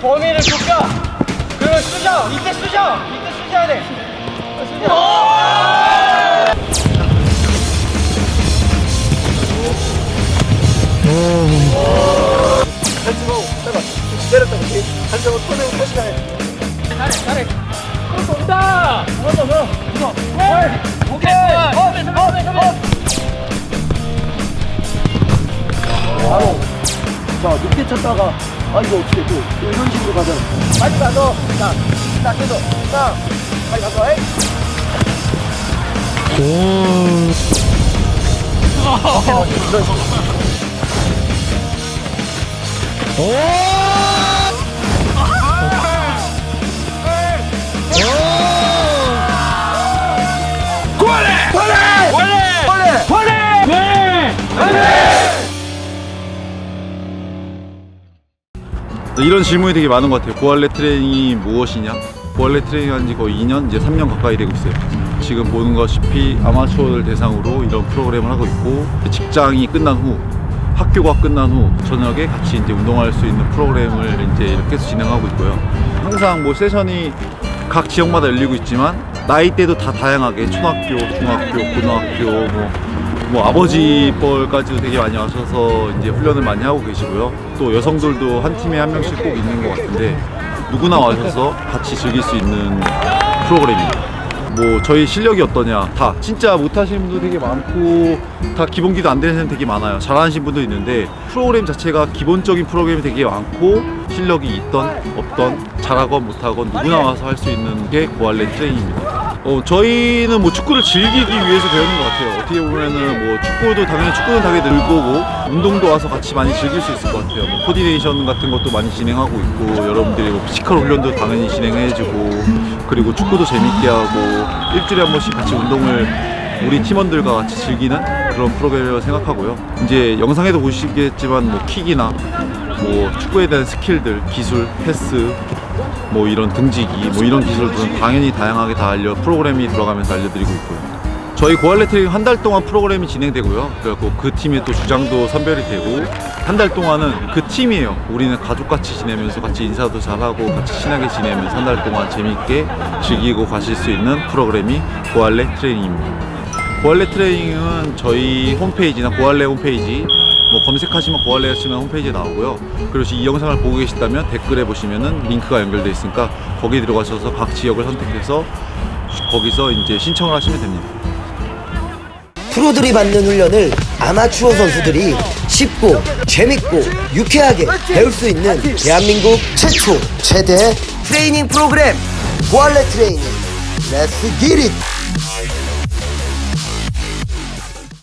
범위를 좁혀. 그리고 쓰자. 이때 쓰자. 이때 쓰자 돼. 쓰자. 한숨하고 잠깐 기다렸다 그치? 한숨을 터내고 다시 가야 돼 잘해, 잘해. 또 온다. 들어, 들어, 들어. 오케이. 어, 어, 어. 바로 자 늦게 쳤다가 아 이거 어떻게 또 이런 식으로 가잖아 빨리 가서. 자, 자, 계속. 자, 빨리 가서. 에이. 이런 질문이 되게 많은 것 같아요. 고알레 트레이닝이 무엇이냐? 고알레 트레이닝 한지 거의 2년, 이제 3년 가까이 되고 있어요. 지금 보는 것이피 아마추어들 대상으로 이런 프로그램을 하고 있고 직장이 끝난 후 학교가 끝난 후 저녁에 같이 이제 운동할 수 있는 프로그램을 이제 이렇게 진행하고 있고요. 항상 뭐 세션이 각 지역마다 열리고 있지만 나이대도 다 다양하게 초등학교, 중학교, 고등학교 뭐, 뭐 아버지 뻘까지도 되게 많이 와셔서 이제 훈련을 많이 하고 계시고요. 또 여성들도 한 팀에 한 명씩 꼭 있는 것 같은데 누구나 와셔서 같이 즐길 수 있는 프로그램입니다. 뭐 저희 실력이 어떠냐. 다 진짜 못하시는 분도 되게 많고 다 기본기도 안 되는 사람 되게 많아요. 잘하시는 분도 있는데 프로그램 자체가 기본적인 프로그램이 되게 많고 실력이 있던 없던 잘하건 못하건 누구나 와서 할 수 있는 게 고알레 트레이닝입니다 어, 저희는 뭐 축구를 즐기기 위해서 배우는 것 같아요 어떻게 보면은 뭐 축구도 당연히 축구는 당연히 늘 거고 운동도 와서 같이 많이 즐길 수 있을 것 같아요 뭐 코디네이션 같은 것도 많이 진행하고 있고 여러분들이 뭐 피지컬 훈련도 당연히 진행해주고 그리고 축구도 재밌게 하고 일주일에 한 번씩 같이 운동을 우리 팀원들과 같이 즐기는 그런 프로그램이라고 생각하고요. 이제 영상에도 보시겠지만 뭐 킥이나 뭐 축구에 대한 스킬들, 기술, 패스, 뭐 이런 등지기, 뭐 이런 기술들은 당연히 다양하게 다 알려 프로그램이 들어가면서 알려드리고 있고요. 저희 고알 레 트레이닝 한달 동안 프로그램이 진행되고요. 그래갖고 그 팀의 또 주장도 선별이 되고 한 달 동안은 그 팀이에요. 우리는 가족같이 지내면서 같이 인사도 잘하고 같이 친하게 지내면서 한 달 동안 재밌게 즐기고 가실 수 있는 프로그램이 고알레 트레이닝입니다. 고알레 트레이닝은 저희 홈페이지나 고알레 홈페이지 뭐 검색하시면 고알레 치면 홈페이지에 나오고요. 그리고 이 영상을 보고 계시다면 댓글에 보시면은 링크가 연결되어 있으니까 거기 들어가셔서 각 지역을 선택해서 거기서 이제 신청을 하시면 됩니다. 프로들이 받는 훈련을 아마추어 선수들이 쉽고 재밌고 유쾌하게 배울 수 있는 대한민국 최초 최대 트레이닝 프로그램 고알레 트레이닝 렛츠 기릿